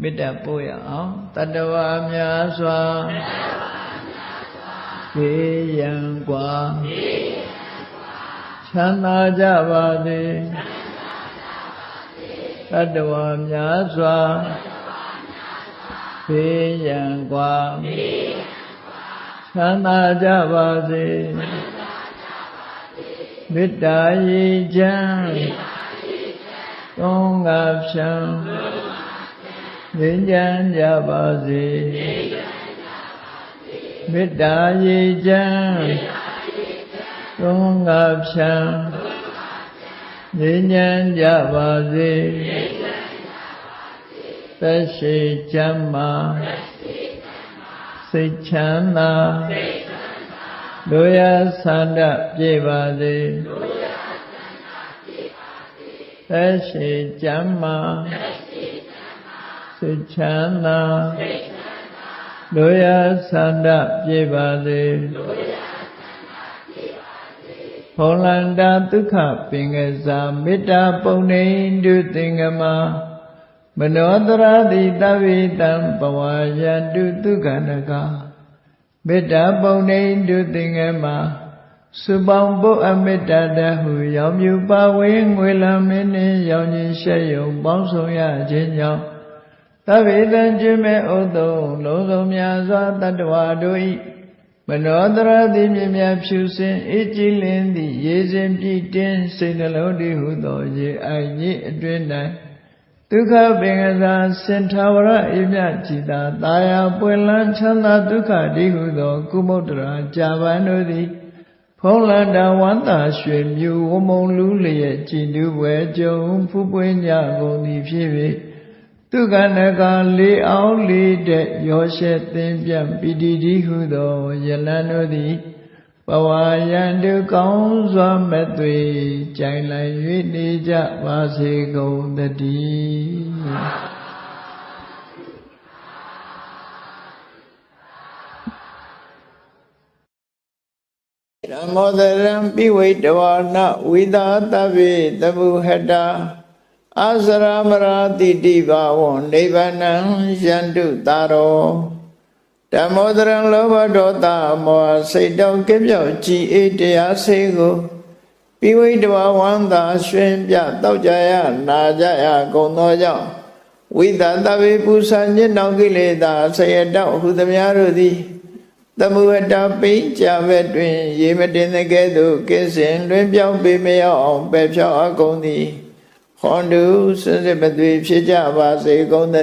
မေတ္တာပို့ရအောင်တတ္တဝါများစွာဘေးရန်กว่าချမ်းသာကြပါစေတတ္တဝါများစွာဘေးရန်กว่าချမ်းသာကြပါစေမေတ္တာရေချမ်းသုံးငါဖြံ ငြိမ်းချမ်းကြပါစေမေတ္တာရေချမ်းသုံးငါဖြံငြိမ်းချမ်းကြပါစေသက်ရှိချမ်းမာစိတ်ချမ်းသာတို့ရဆန္ဒပြေပါစေသက်ရှိချမ်းမာ စိတ်ချမ်းသာတို့ရဆန္ဒပြေပါစေဘုံလန္တာဒုက္ခပင်ကစားမေတ္တာပုံနေတုသင်္ကမမနောတရတိတဝိတံဘဝယန္တုဒုက္ခနကမေတ္တာပုံနေတုသင်္ကမစုပေါင်းပုအမေတ္တာတဟုရောင်မြူပါဝေငွေလမင်းနှင့်ရောင်ခြင်းရှက်ယုံပေါင်းဆောင်ရခြင်းကြောင့် သဗ္ဗေတံကျွမဲ့ဥတုံလုံးစုံများစွာတတ္တဝါတို့ဤမနောတရတိမြင်မြဖြူစင်အေးကြည်လင်းသည့်ရေစဉ်ပြည့်တင်းစိတ်နှလုံးတည်ဟုသောရေအိုင်ကြီးအတွင်၌ဒုက္ခပင်ကစားစင်ထာဝရအိမြကြည်သာတာယာပွင့်လန်းချမ်းသာဒုက္ခတည်ဟုသော ကုမုဒ္ဒရာကြာပန်တို့သည်ဖုံးလန္တာဝန္တာရွှေမြူဝမုံလူလျက်ကြည်နူးပွဲကြုံဖူးပွင့်ကြကုန်သည်ဖြစ်၍ သူကနကလေးအောင်လေးတဲ့ရောရှက်သင်ပြပီတိတိဟုသောယလန်တို့သည်ဘဝယံတုကောင်းစွာမဲ့သွေကြိုင်လိုက်၍နေကြပါစေကုန်သတည်းဓမ္မောဒရံပိဝိတဝါနဝိသာတဗ္ဗေတဗုဟတာ အာစရမရာတိတိဘာဝံနိဗ္ဗာနံယန္တုတာရောဓမ္မောဒရံလောဘဒေါသမောဟစိတ်တောင်းကိပြောက်ကြည်အေးတရားစေကိုပိဝိတဝါဝန္တာရွှင်ပြတောက်ကြရနာကြရကုန်သောကြောင့်ဝိသတဗေပူဇာညစ်တောင်ကိလေသာဆယတောက်ဟုသမျှတို့သည်သမုဝတ္တပိကြဘက်တွင် ရေမတင်တဲ့ကဲ့သို့ကိစ္စင်လွင်ပြောင်းပေမရောက်အောင်ပယ်ဖြောက်အကုန်သည် ဟွန်တုစွန့်စစ်မသွေဖြစ်ကြပါစေကုန်သ